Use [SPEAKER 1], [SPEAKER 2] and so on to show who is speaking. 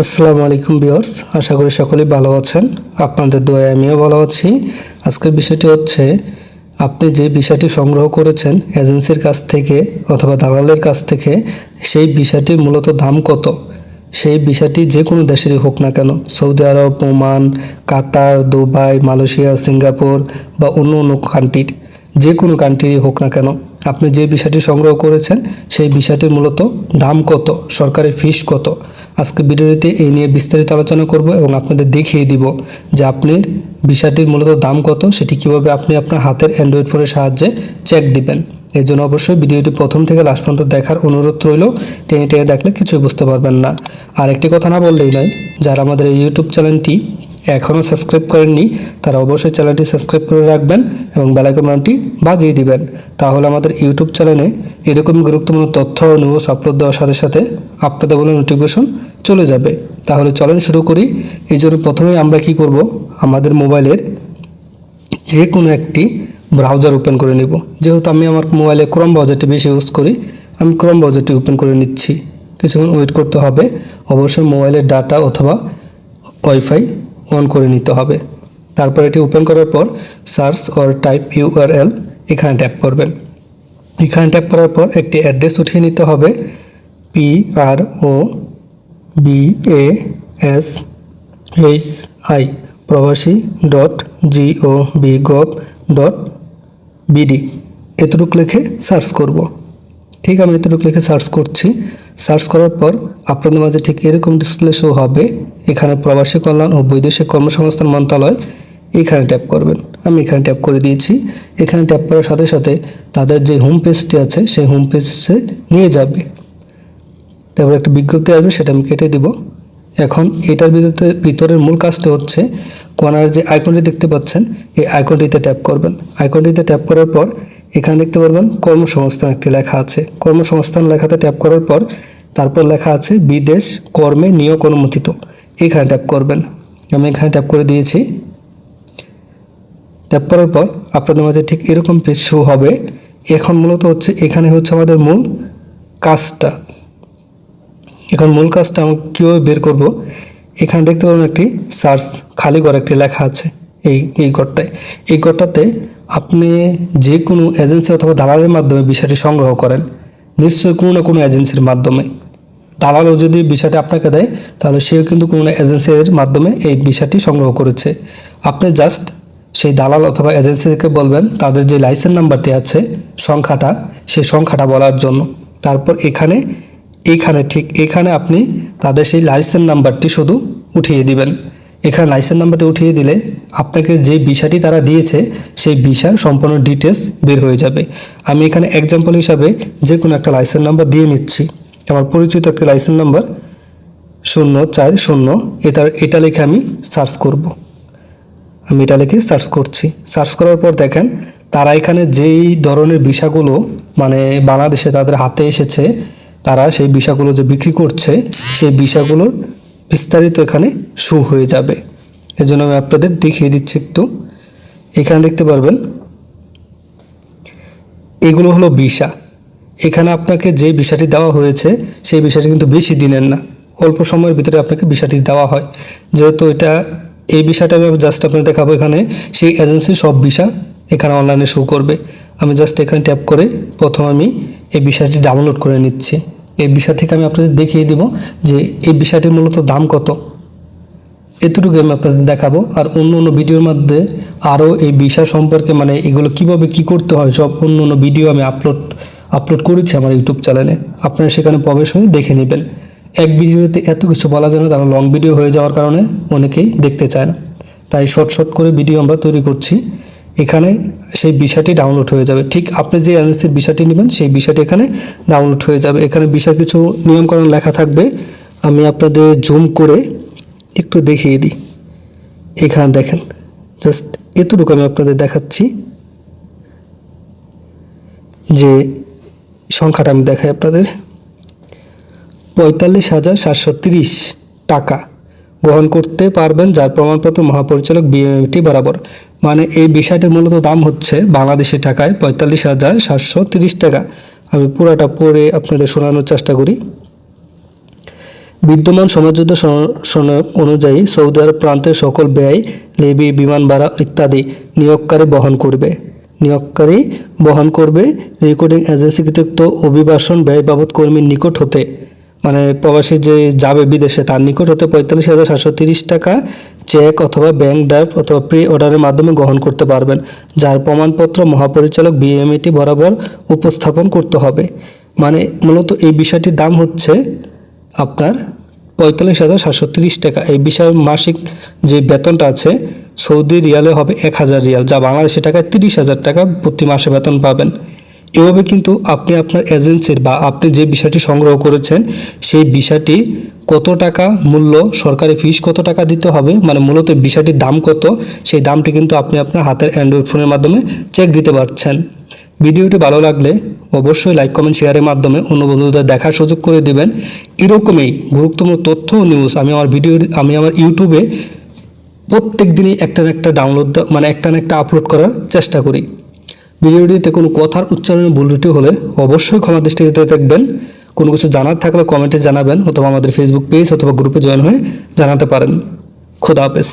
[SPEAKER 1] আসসালামু আলাইকুম বিয়ার্স আশা করি সকলেই ভালো আছেন। আপনাদের দোয়ায় আমিও ভালো আছি। আজকের বিষয়টি হচ্ছে, আপনি যে বিষয়টি সংগ্রহ করেছেন এজেন্সির কাছ থেকে অথবা দালালের কাছ থেকে, সেই বিষয়টির মূলত দাম কত? সেই বিষয়টি যে কোনো দেশেরই হোক না কেন, Saudi Arab, Oman, Qatar, Dubai, Malaysia, Singapore বা অন্য অন্য কান্ট্রির যে কোনো কান্ট্রিরই হোক না কেন আপনি যে বিষয়টি সংগ্রহ করেছেন, সেই বিষয়টির মূলত দাম কত, সরকারি ফিস কত? আজকে ভিডিওটিতে এই নিয়ে বিস্তারিত আলোচনা করব এবং আপনাদের দেখিয়ে দিব যে আপনি বিষয়টির মূলত দাম কত, সেটি কীভাবে আপনি আপনার হাতের অ্যান্ড্রয়েড ফোনের সাহায্যে চেক দিবেন। এর জন্য অবশ্যই ভিডিওটি প্রথম থেকে লাস্ট পর্যন্ত দেখার অনুরোধ রইল, টেনে টেনে দেখলে কিছুই বুঝতে পারবেন না। আর একটি কথা না বললেই নয়, যারা আমাদের এই ইউটিউব চ্যানেলটি এখনও সাবস্ক্রাইব করেননি, তারা অবশ্যই চ্যানেলটি সাবস্ক্রাইব করে রাখবেন এবং বেলাইকন বাটনটি বাজিয়ে দিবেন। তাহলে আমাদের ইউটিউব চ্যানেলে এরকম গুরুত্বপূর্ণ তথ্য ও নিউজ আপলোড দেওয়ার সাথে সাথে আপনাদের বলে নোটিফিকেশন চলে যাবে। তাহলে চলেন শুরু করি। এই জন্য প্রথমেই আমরা কি করব? আমাদের মোবাইলের যে কোনো একটি ব্রাউজার ওপেন করে নেব। যেহেতু আমি আমার মোবাইলে ক্রম ব্রাউজারটি বেশি ইউজ করি, আমি ক্রম ব্রাউজারটি ওপেন করে নিচ্ছি। কিছুক্ষণ ওয়েট করতে হবে। অবশ্যই মোবাইলের ডাটা অথবা ওয়াইফাই অন করে নিতে হবে। তারপর এটি ওপেন করার পর সার্চ অর টাইপ ইউআরএল এখানে ট্যাপ করবেন। এখানে ট্যাপ করার পর একটি অ্যাড্রেস উঠিয়ে নিতে হবে। P R O B A S H I প্রবাসী dot G O B gov dot BD এতটুকু লিখে সার্চ করব। ঠিক আমি এতটুকু লিখে সার্চ করছি। সার্চ করার পর আপনাদের মাঝে ঠিক এরকম ডিসপ্লে শো হবে। এখানে প্রবাসী কল্যাণ ও বৈদেশিক কর্মসংস্থান মন্ত্রণালয়, এখানে ট্যাপ করবেন। আমি এখানে ট্যাপ করে দিয়েছি। এখানে ট্যাপ করার সাথে সাথে তাদের যে হোম পেজটি আছে, সেই হোম পেজে নিয়ে যাবে। তারপর একটা বিজ্ঞপ্তি আসবে, সেটা আমি কেটে দিব। এখন এটার ভিতরে ভিতরের মূল কাজটা হচ্ছে কোনার যে আইকনটি দেখতে পাচ্ছেন, এই আইকনটিতে ট্যাপ করবেন। আইকনটিতে ট্যাপ করার পর এখানে দেখতে পারবেন কর্মসংস্থান একটি লেখা আছে। কর্মসংস্থান লেখাতে ট্যাপ করার পর তারপর লেখা আছে, বিদেশ কর্মে নিয়োগ অনুমোদিত। এখানে ট্যাপ করবেন। আমি এখানে ট্যাপ করে দিয়েছি। ট্যাপ করার পর আপনাদের মাঝে ঠিক এরকম পেজ শো হবে। এখন মূলত হচ্ছে এখানে হচ্ছে আমাদের মূল কাজটা। এখন মূল কাজটা আমি কীভাবে বের করব? এখানে দেখতে পাবেন একটি সার্চ খালি ঘর একটি লেখা আছে এই এই ঘরটায়। এই ঘরটাতে আপনি যে কোনো এজেন্সি অথবা দালালের মাধ্যমে বিষয়টি সংগ্রহ করেন। নিশ্চয়ই কোনো না কোনো এজেন্সির মাধ্যমে। দালালও যদি বিষয়টি আপনাকে দেয়, তাহলে সেও কিন্তু কোনো এজেন্সির মাধ্যমে এই বিষয়টি সংগ্রহ করেছে। আপনি জাস্ট সেই দালাল অথবা এজেন্সিকে বলবেন, তাদের যে লাইসেন্স নাম্বারটি আছে, সংখ্যাটা সেই সংখ্যাটা বলার জন্য। তারপর এখানে এখানে ঠিক এখানে আপনি তাদের সেই লাইসেন্স নাম্বারটি শুধু উঠিয়ে দিবেন। এখানে লাইসেন্স নাম্বারটি উঠিয়ে দিলে আপনাকে যে বিষয়টি তারা দিয়েছে, সেই বিষয় সম্পূর্ণ ডিটেলস বের হয়ে যাবে। আমি এখানে এক্সাম্পল হিসাবে যে কোনো একটা লাইসেন্স নাম্বার দিয়ে নিচ্ছি। আমার পরিচিত একটা লাইসেন্স নাম্বার শূন্য চার শূন্য এটা এটা লিখে আমি সার্চ করব। আমি এটা লিখে সার্চ করছি। সার্চ করার পর দেখেন, তারা এখানে যেই ধরনের বিষয়গুলো মানে বাংলাদেশে তাদের হাতে এসেছে, তারা সেই বিষয়গুলো যে বিক্রি করছে, সেই বিষয়গুলোর বিস্তারিত এখানে শু হয়ে যাবে। এজন্য আমি আপনাদের দেখিয়ে দিচ্ছি একটু। এখানে দেখতে পারবেন, এগুলো হলো বিষা এখানে আপনাকে যে বিষয়টি দেওয়া হয়েছে, সেই বিষয়টি কিন্তু বেশি দিনের না। অল্প সময়ের ভিতরে আপনাকে বিষয়টি দেওয়া হয়। যেহেতু এটা, এই বিষয়টা আমি জাস্ট আপনাকে দেখাবো এখানে। সেই এজেন্সির সব বিষয় এখানে অনলাইনে শো করবে। আমি জাস্ট এখানে ট্যাপ করে প্রথম আমি এই বিষয়টি ডাউনলোড করে নিচ্ছি। এই বিষয় থেকে আমি আপনাদের দেখিয়ে দিব যে এই বিষয়টির মূলত দাম কত। এতটুকু আমি আপনাদের দেখাবো। আর অন্য অন্য ভিডিওর মধ্যে আরও এই বিষয় সম্পর্কে মানে এগুলো কীভাবে কি করতে হয়, সব অন্য অন্য ভিডিও আমি আপলোড আপলোড করেছি আমার ইউটিউব চ্যানেলে। আপনারা সেখানে প্রবেশ হয়ে দেখে নেবেন। এক ভিডিওতে এত কিছু বলা যায় না, তারা লং ভিডিও হয়ে যাওয়ার কারণে অনেকেই দেখতে চায় না। তাই শর্ট শর্ট করে ভিডিও আমরা তৈরি করছি। এখানে সেই বিষয়টি ডাউনলোড হয়ে যাবে। ঠিক আপনি যে এনএসসির বিষয়টি নেবেন, সেই বিষয়টি এখানে ডাউনলোড হয়ে যাবে। এখানে বিষয় কিছু নিয়মকানুন লেখা থাকবে। আমি আপনাদের জুম করে একটু দেখিয়ে দিই। এখানে দেখেন জাস্ট এতটুকু আমি আপনাদের দেখাচ্ছি যে সংখ্যাটা আমি দেখাই আপনাদের। পঁয়তাল্লিশ হাজার সাতশো তিরিশ টাকা গ্রহণ করতে পারবেন, যার প্রমাণপত্র মহাপরিচালক বিএমটি বরাবর। মানে এই বিষয়টির মূলত দাম হচ্ছে বাংলাদেশি টাকায় পঁয়তাল্লিশ হাজার সাতশো তিরিশ টাকা। আমি পুরাটা পড়ে আপনাদের শোনানোর চেষ্টা করি। বিদ্যমান সমাজযুদ্ধ অনুযায়ী সৌদি আরব প্রান্তের সকল ব্যয়, লেবি, বিমান ভাড়া ইত্যাদি নিয়োগকারী বহন করবে। নিয়োগকারী বহন করবে। রেকর্ডিং এজেন্সিকৃত অভিবাসন ব্যয় বাবদ কর্মীর নিকট হতে মানে প্রবাসী যে যাবে বিদেশে তার নিকট হতে পঁয়তাল্লিশ হাজার সাতশো তিরিশ টাকা চেক অথবা ব্যাংক ড্রাফট অথবা প্রি অর্ডারের মাধ্যমে গ্রহণ করতে পারবেন, যার প্রমাণপত্র মহাপরিচালক বিএমইটি বরাবর উপস্থাপন করতে হবে। মানে মূলত এই বিষয়টির দাম হচ্ছে আপনার পঁয়তাল্লিশ হাজার সাতশো তিরিশ টাকা। এই বিষয়ের মাসিক যে বেতনটা আছে সৌদি রিয়ালে হবে এক হাজার রিয়াল, যা বাংলাদেশি টাকায় তিরিশ হাজার টাকা প্রতি মাসে বেতন পাবেন। এভাবে কিন্তু আপনি আপনার এজেন্সির বা আপনি যে বিষয়টি সংগ্রহ করেছেন, সেই বিষয়টি কত টাকা মূল্য, সরকারি ফিস কত টাকা দিতে হবে মানে মূলত বিষয়টির দাম কত, সেই দামটি কিন্তু আপনি আপনার হাতের অ্যান্ড্রয়েড ফোনের মাধ্যমে চেক দিতে পারছেন। ভিডিওটি ভালো লাগলে অবশ্যই লাইক কমেন্ট শেয়ারের মাধ্যমে অন্য বন্ধুদের দেখার সুযোগ করে দেবেন। এরকমই গুরুত্বপূর্ণ তথ্য ও নিউজ আমি আমার ভিডিও আমি আমার ইউটিউবে প্রত্যেক দিনই একটা না একটা ডাউনলোড মানে একটা না একটা আপলোড করার চেষ্টা করি। ভিডিওটিতে কোনো কথার উচ্চারণে ভুল ত্রুটি হলে অবশ্যই ক্ষমা দৃষ্টিতে দেখবেন। কোনো কিছু জানার থাকলে কমেন্টে জানাবেন অথবা আমাদের ফেসবুক পেজ অথবা গ্রুপে জয়েন হয়ে জানাতে পারেন। খোদা হাফেজ।